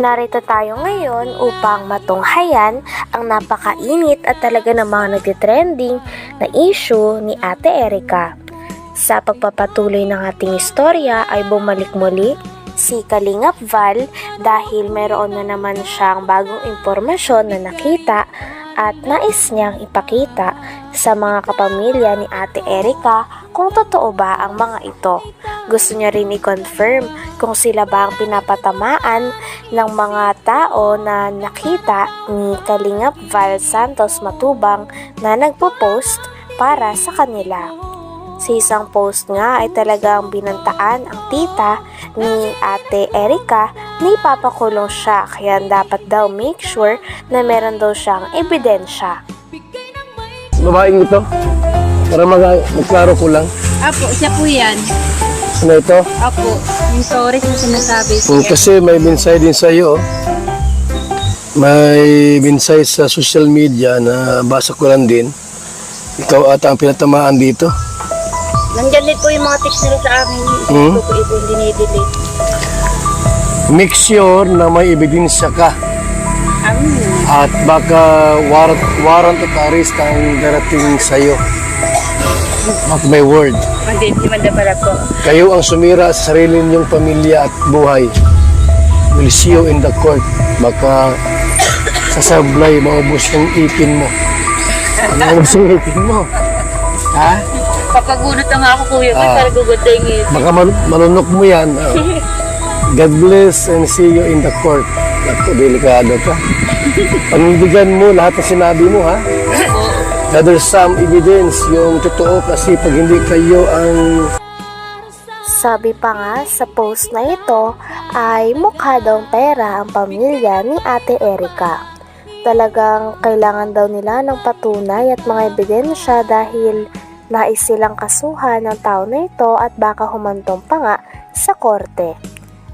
Narito tayo ngayon upang matunghayan ang napakainit at talaga namang nagtitrending na issue ni Ate Erika. Sa pagpapatuloy ng ating istorya ay bumalik muli si Kalingap Val dahil meron na naman siyang bagong impormasyon na nakita at nais niyang ipakita sa mga kapamilya ni Ate Erika kung totoo ba ang mga ito. Gusto niya rin i-confirm kung sila ba ang pinapatamaan ng mga tao na nakita ni Kalingap Val Santos Matubang na nagpo-post para sa kanila. Sa isang post nga ay talagang binantaan ang tita ni Ate Erika na ipapakulong siya kaya dapat daw make sure na meron daw siyang ebidensya. babaeng ito? Para mag magklaro ko lang. Apo, siya po yan. Ano ito? Apo, yung stories na sinasabi Mm, siya. Kasi may minsay din sa iyo. oh. May minsay sa social media na basa ko lang din. Ikaw ata ang pinatamaan dito. Nandyan din po yung mga text nila sa amin. Hmm? Ito po ito yung dinidelete. Make sure na may ebidensya ka Amin. at baka warrant, warrant at arrest ang darating sa Mark my word. Kayo ang sumira sa sarili ninyong pamilya at buhay. Will see you in the court. Baka sasablay, maubos yung ipin mo. Maubos yung ipin mo. Ha? Papagunot na nga ako kuya, Ah. kasi gugutay ngayon. Baka mal- malunok mo yan. Oh. God bless and see you in the court. Naku, delikado ka. Panindigan mo lahat ng sinabi mo, ha? Gather some evidence, yung totoo kasi pag hindi kayo ang Sabi pa nga sa post na ito ay mukha daw pera ang pamilya ni Ate Erika. Talagang kailangan daw nila ng patunay at mga ebidensya dahil nais silang kasuhan ng tao na ito at baka humantong pa nga sa korte.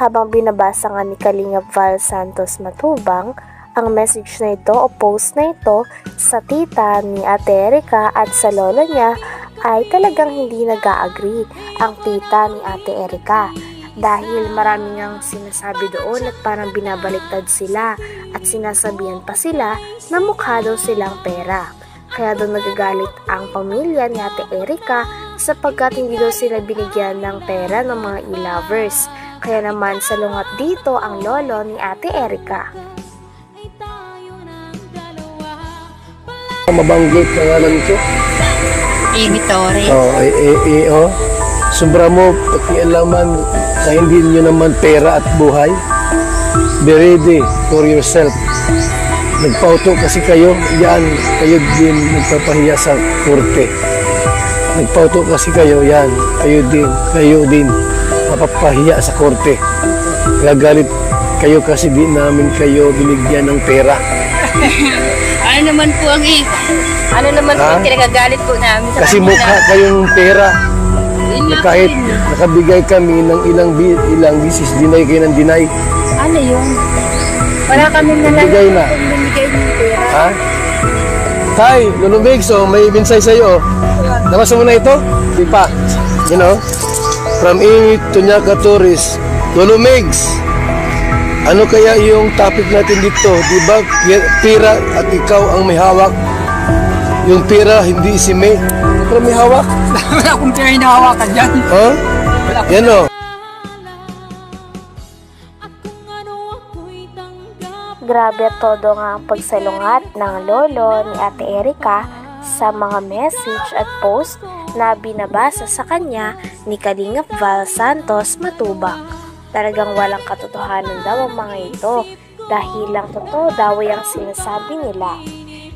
Habang binabasa nga ni Kalingap Val Santos Matubang ang message na ito o post na ito sa tita ni Ate Erika at sa lola niya ay talagang hindi nag-agree ang tita ni Ate Erika dahil marami niyang sinasabi doon at parang binabaliktad sila at sinasabihan pa sila na mukha daw silang pera. Kaya daw nagagalit ang pamilya ni Ate Erika sapagkat hindi daw sila binigyan ng pera ng mga e-lovers. Kaya naman salungat dito ang lolo ni Ate Erika. Mabanggit pangalan ko. Amy Torres. Oh, eh, eh, eh, oh. Sobra mo pakialaman na hindi nyo naman pera at buhay. Be ready for yourself. Nagpauto kasi kayo, yan, kayo din nagpapahiya sa korte. Nagpauto kasi kayo, yan, kayo din, kayo din, mapapahiya sa korte. Gagalit kayo kasi di namin kayo binigyan ng pera. Ano naman po ang i... Ano naman po Ha? ang kinagagalit po namin sa Kasi kanila? mukha kayong pera. Yun nga po Kahit yun. nakabigay kami ng ilang bi- ilang bisis, dinay kayo ng dinay. Ano yun? Wala kami na lang Bigay na. kung binigay ng pera. Ha? Tay, lulubig, so may binsay sa'yo. Nabasa mo na ito? Di pa. You know? From Ingit to Nyaka Tourist. Lulumigs. Ano kaya yung topic natin dito? Di ba pira at ikaw ang may hawak? Yung pira, hindi si May. Pero may hawak. Wala akong pera hinahawakan dyan. Ha? Yan o. Grabe at todo nga ang pagsalungat ng lolo ni Ate Erika sa mga message at post na binabasa sa kanya ni Kalingap Val Santos Matubang. Talagang walang katotohanan daw ang mga ito dahil lang totoo daw ang sinasabi nila.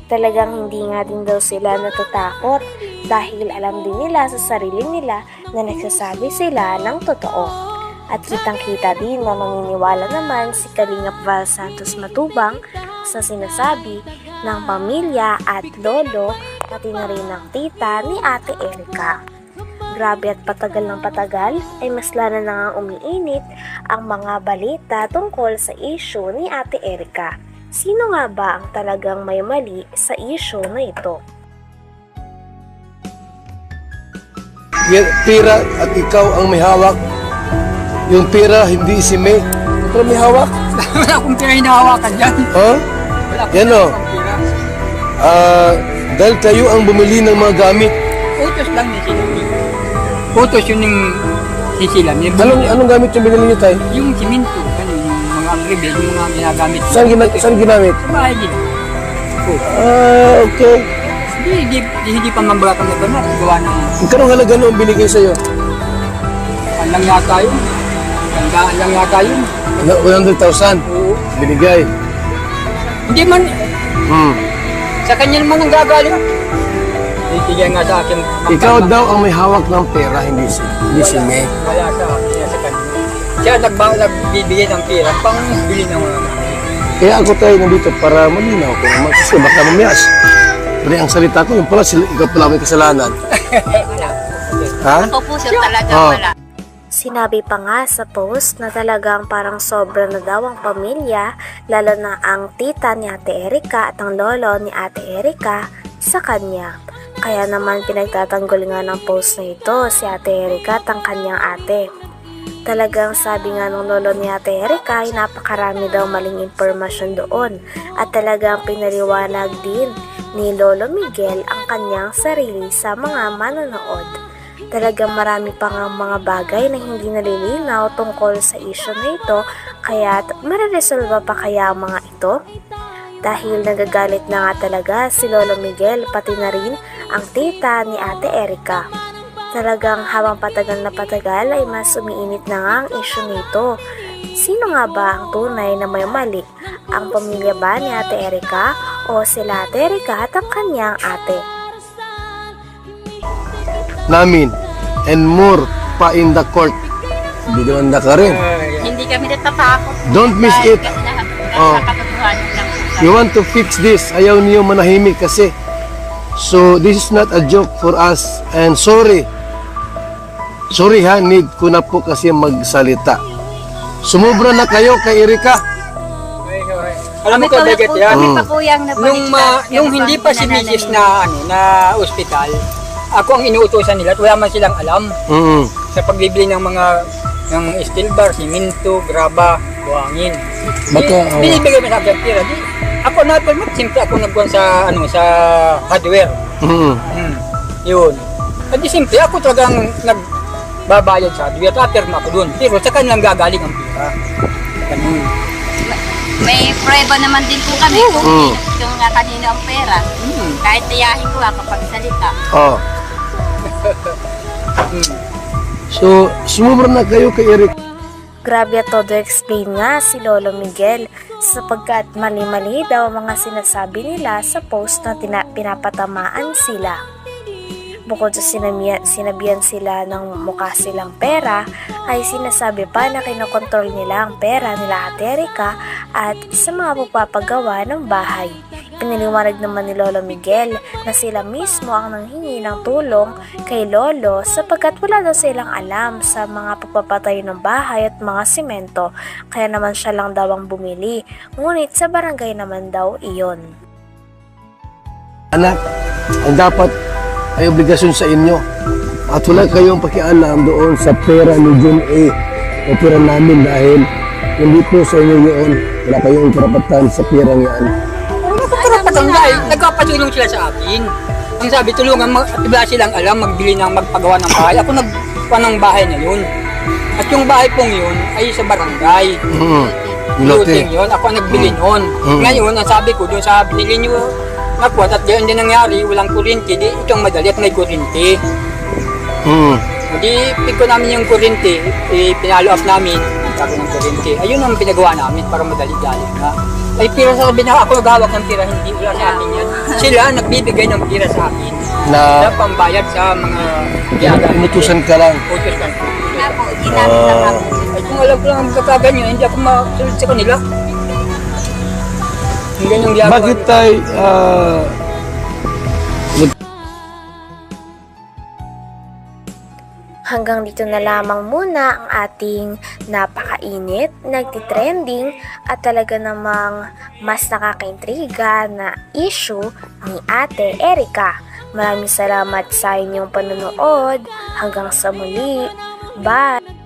Talagang hindi nga din daw sila natatakot dahil alam din nila sa sarili nila na nagsasabi sila ng totoo. At kitang-kita din na maniniwala naman si Kalingap Val Santos Matubang sa sinasabi ng pamilya at lolo pati na rin ng tita ni Ate Erika. Grabe at patagal ng patagal ay mas lalo na nga umiinit ang mga balita tungkol sa issue ni Ate Erika. Sino nga ba ang talagang may mali sa issue na ito? Yan, pira at ikaw ang may hawak. Yung pira, hindi si May. Pero may hawak. Wala akong pera hinahawakan? Wala akong Yan o. Ah, dahil kayo ang bumili ng mga gamit. Utos lang ni sila. Utos yun yung sisila. May Anong, anong gamit yung binili niyo tayo? Yung siminto, ano, yung mga agribil, yung mga ginagamit. Saan, gina, saan ginamit? Sa bahay din. Ah, okay. Hindi, hindi, hindi, pa mambaga kami ba na gawa ng Magkano halaga noong binigay sa'yo? ang lang yata yun. Gandaan lang yata yun. Na- 100,000. Oo. Binigay. Hindi man, Hmm. sa kanya naman ang gagaling. Ibigay nga sa akin. Ikaw daw ang may hawak ng pera, hindi si, hindi si May. Wala sa akin, sa kanya. Siya nagbibigay ng pera pang bili ng mga Kaya ako tayo nandito para malinaw ko naman kasi baka mamiyas. Pero ang salita ko, yung pala, sila, ikaw pala may kasalanan. Wala. Ha? Ako po sir talaga Oh. wala. Sinabi pa nga sa post na talagang parang sobra na daw ang pamilya, lalo na ang tita ni Ate Erika at ang lolo ni Ate Erika sa kanya. Kaya naman pinagtatanggol nga ng post na ito si Ate Erika at ang kanyang ate. Talagang sabi nga ng lolo ni Ate Erika ay napakarami daw maling impormasyon doon at talagang pinaliwanag din ni Lolo Miguel ang kanyang sarili sa mga manonood. Talagang marami pa nga mga bagay na hindi nalilinaw tungkol sa issue na ito kaya mariresolve pa kaya ang mga ito? Dahil nagagalit na nga talaga si Lolo Miguel pati na rin ang tita ni Ate Erika. Talagang habang patagal na patagal ay mas umiinit na nga ang issue nito. Sino nga ba ang tunay na may mali? Ang pamilya ba ni Ate Erika o sila Ate Erika at ang kanyang ate? Namin. And more pa in the court. Biganda ka rin. Hindi kami natatakot. Don't miss it. lahat. Oh. You want to fix this. Ayaw niyo manahimik kasi. So, this is not a joke for us. And sorry. Sorry ha, need ko na po kasi magsalita. Sumubra na kayo kay Erika. Alam Beget, po- yan? Kami Mm. pa po yung Nung, ma, Kaya nung hindi pa si. Mrs. na, ano, na ospital, ako ang inuutosan nila at wala man silang alam Mm. sa pagbibili ng mga ng steel bar, siminto, graba, buhangin. Baka, oh. binibigay mo sa akin pera. Di, ako na permit, simple ako nagkuhan sa, ano, sa hardware. Mm. Hmm. Yun. At di simple, ako talagang nagbabayad sa hardware. Tapirma ko dun. Pero sa kanilang gagaling ang pera. Ganun. May prueba naman din po kami kung Mm. yung nga kanino ang pera. Hmm. Kahit tiyahin ko ako pagsalita. Oh. Hmm. So, sumubra na kayo kay Erika. Grabe at todo explain nga si Lolo Miguel sapagkat mali-mali daw mga sinasabi nila sa post na tina- pinapatamaan sila. Bukod sa sinamiya, sinabihan sila ng mukha silang pera, ay sinasabi pa na kinokontrol nila ang pera nila Ate Erika at sa mga pagpapagawa ng bahay. Piniliwanag naman ni Lolo Miguel na sila mismo ang nanghingi ng tulong kay Lolo sapagkat wala daw silang alam sa mga pagpapatayo ng bahay at mga simento kaya naman siya lang daw ang bumili. Ngunit sa barangay naman daw iyon. Anak, ang dapat ay obligasyon sa inyo. At wala kayong pakialam doon sa pera ni John A. o pera namin dahil hindi po sa inyo yun. Wala kayong karapatan sa pera yan. Eh. Nagkapatulong sila sa akin. Ang sabi, tulungan, mag, wala silang alam, magbili ng magpagawa ng bahay. Ako nagpa ng bahay na yun. At yung bahay pong yun ay sa barangay. Mm. Looting yun. Ako ang nagbili nun. Mm. Ngayon, ang sabi ko doon sa binili nyo, nakuha, at yun din nangyari, walang kuryente, di itong madali at may kuryente. Mm. Di, pick ko namin yung kuryente, eh, pinalo up namin, sabi ng kuryente. Ayun ang pinagawa namin para madali-dali na. Ay, pira sa sabi na ako naghawak ng pira, hindi wala sa akin yan. Sila nagbibigay ng pira sa akin Na na pambayad sa mga biyaga. inutusan ka lang. Utos kan. Nga po, Ah. ako. Ay, kung alam ko lang ang kakaganyo, hindi ako masunod sa kanila. Yung ganyang ginagawa Bakit nila. tayo ah, Hanggang dito na lamang muna ang ating napakainit, nagtitrending at talaga namang mas nakakaintriga na issue ni Ate Erika. Maraming salamat sa inyong panonood. Hanggang sa muli. Bye!